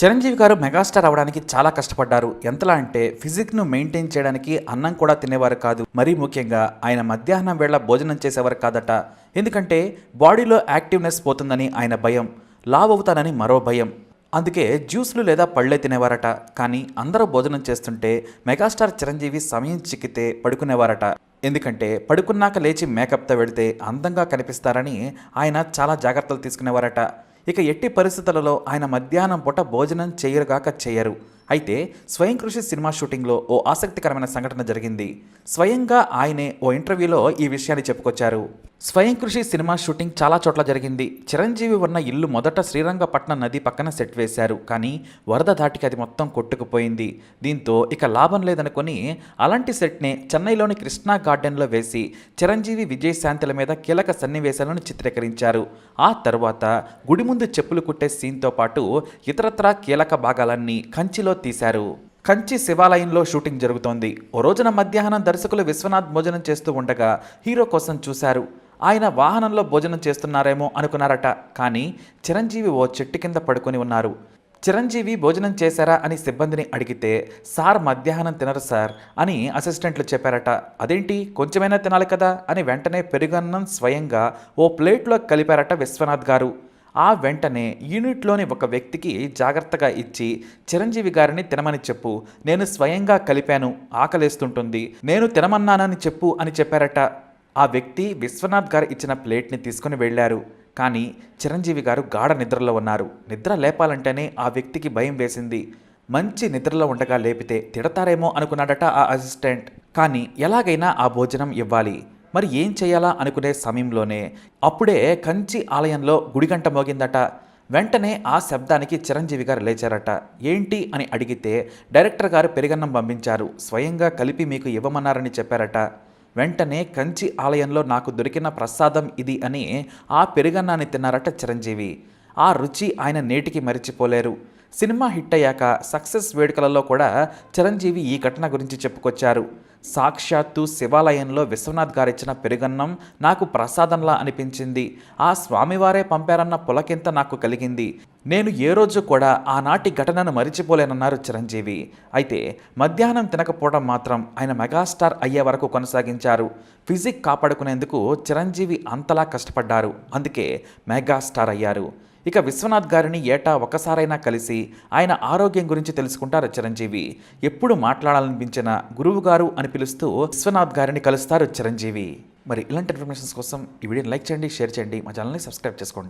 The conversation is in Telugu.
చిరంజీవి గారు మెగాస్టార్ అవడానికి చాలా కష్టపడ్డారు. ఎంతలా అంటే ఫిజిక్ను మెయింటైన్ చేయడానికి అన్నం కూడా తినేవారు కాదు. మరీ ముఖ్యంగా ఆయన మధ్యాహ్నం వేళ భోజనం చేసేవారు కాదట. ఎందుకంటే బాడీలో యాక్టివ్నెస్ పోతుందని ఆయన భయం. లావ్ అవుతానని మరో భయం. అందుకే జ్యూస్లు లేదా పళ్ళే తినేవారట. కానీ అందరూ భోజనం చేస్తుంటే మెగాస్టార్ చిరంజీవి సమయం చిక్కితే పడుకునేవారట. ఎందుకంటే పడుకున్నాక లేచి మేకప్తో వెళితే అందంగా కనిపిస్తారని ఆయన చాలా జాగ్రత్తలు తీసుకునేవారట. ఇక ఎట్టి పరిస్థితులలో ఆయన మధ్యాహ్నం పూట భోజనం చేయరుగాక చేయరు. అయితే స్వయం కృషి సినిమా షూటింగ్లో ఓ ఆసక్తికరమైన సంఘటన జరిగింది. స్వయంగా ఆయనే ఓ ఇంటర్వ్యూలో ఈ విషయాన్ని చెప్పుకొచ్చారు. స్వయం కృషి సినిమా షూటింగ్ చాలా చోట్ల జరిగింది. చిరంజీవి ఉన్న ఇల్లు మొదట శ్రీరంగపట్నం నది పక్కన సెట్ వేశారు. కానీ వరద ధాటికి అది మొత్తం కొట్టుకుపోయింది. దీంతో ఇక లాభం లేదనుకొని అలాంటి సెట్నే చెన్నైలోని కృష్ణా గార్డెన్లో వేసి చిరంజీవి విజయశాంతిల మీద కీలక సన్నివేశాలను చిత్రీకరించారు. ఆ తర్వాత గుడి ముందు చెప్పులు కుట్టే సీన్తో పాటు ఇతరత్రా కీలక భాగాలన్నీ కంచిలో తీశారు. కంచి శివాలయంలో షూటింగ్ జరుగుతోంది. ఓ రోజున మధ్యాహ్నం దర్శకులు విశ్వనాథ్ భోజనం చేస్తూ ఉండగా హీరో కోసం చూశారు. ఆయన వాహనంలో భోజనం చేస్తున్నారేమో అనుకున్నారట. కానీ చిరంజీవి ఓ చెట్టు కింద పడుకొని ఉన్నారు. చిరంజీవి భోజనం చేశారా అని సిబ్బందిని అడిగితే సార్ మధ్యాహ్నం తినరు సార్ అని అసిస్టెంట్లు చెప్పారట. అదేంటి? కొంచెమైనా తినాలి కదా అని వెంటనే పెరుగన్నం స్వయంగా ఓ ప్లేట్లో కలిపారట విశ్వనాథ్ గారు. ఆ వెంటనే యూనిట్లోని ఒక వ్యక్తికి జాగ్రత్తగా ఇచ్చి చిరంజీవి గారిని తినమని చెప్పు నేను స్వయంగా కలిపాను ఆకలేస్తుంటుంది నేను తినమన్నానని చెప్పు అని చెప్పారట. ఆ వ్యక్తి విశ్వనాథ్ గారు ఇచ్చిన ప్లేట్ని తీసుకుని వెళ్ళారు. కానీ చిరంజీవి గారు గాఢ నిద్రలో ఉన్నారు. నిద్ర లేపాలంటేనే ఆ వ్యక్తికి భయం వేసింది. మంచి నిద్రలో ఉండగా లేపితే తిడతారేమో అనుకున్నాడట ఆ అసిస్టెంట్. కానీ ఎలాగైనా ఆ భోజనం ఇవ్వాలి. మరి ఏం చేయాలా అనుకునే సమయంలోనే అప్పుడే కంచి ఆలయంలో గుడిగంట మోగిందట. వెంటనే ఆ శబ్దానికి చిరంజీవి గారు లేచారట. ఏంటి అని అడిగితే డైరెక్టర్ గారు పెరిగన్నం పంపించారు. స్వయంగా కలిపి మీకు ఇవ్వమన్నారని చెప్పారట. వెంటనే కంచి ఆలయంలో నాకు దొరికిన ప్రసాదం ఇది అని ఆ పెరుగన్నాన్ని తిన్నారట చిరంజీవి. ఆ రుచి ఆయన నేటికి మరిచిపోలేరు. సినిమా హిట్ అయ్యాక సక్సెస్ వేడుకలలో కూడా చిరంజీవి ఈ ఘటన గురించి చెప్పుకొచ్చారు. సాక్షాత్తు శివాలయంలో విశ్వనాథ్ గారిచ్చిన పెరుగన్నం నాకు ప్రసాదంలా అనిపించింది. ఆ స్వామివారే పంపారన్న పులకింత నాకు కలిగింది. నేను ఏ రోజు కూడా ఆనాటి ఘటనను మరిచిపోలేనన్నారు చిరంజీవి. అయితే మధ్యాహ్నం తినకపోవడం మాత్రం ఆయన మెగాస్టార్ అయ్యే వరకు కొనసాగించారు. ఫిజిక్ కాపాడుకునేందుకు చిరంజీవి అంతలా కష్టపడ్డారు. అందుకే మెగాస్టార్ అయ్యారు. ఇక విశ్వనాథ్ గారిని ఏటా ఒకసారైనా కలిసి ఆయన ఆరోగ్యం గురించి తెలుసుకుంటారు చిరంజీవి. ఎప్పుడు మాట్లాడాలనిపించిన గురువుగారు అని పిలుస్తూ విశ్వనాథ్ గారిని కలుస్తారు చిరంజీవి. మరి ఇలాంటి ఇన్ఫర్మేషన్స్ కోసం ఈ వీడియోని లైక్ చేయండి షేర్ చేయండి మా ఛానల్ని సబ్స్క్రైబ్ చేసుకోండి.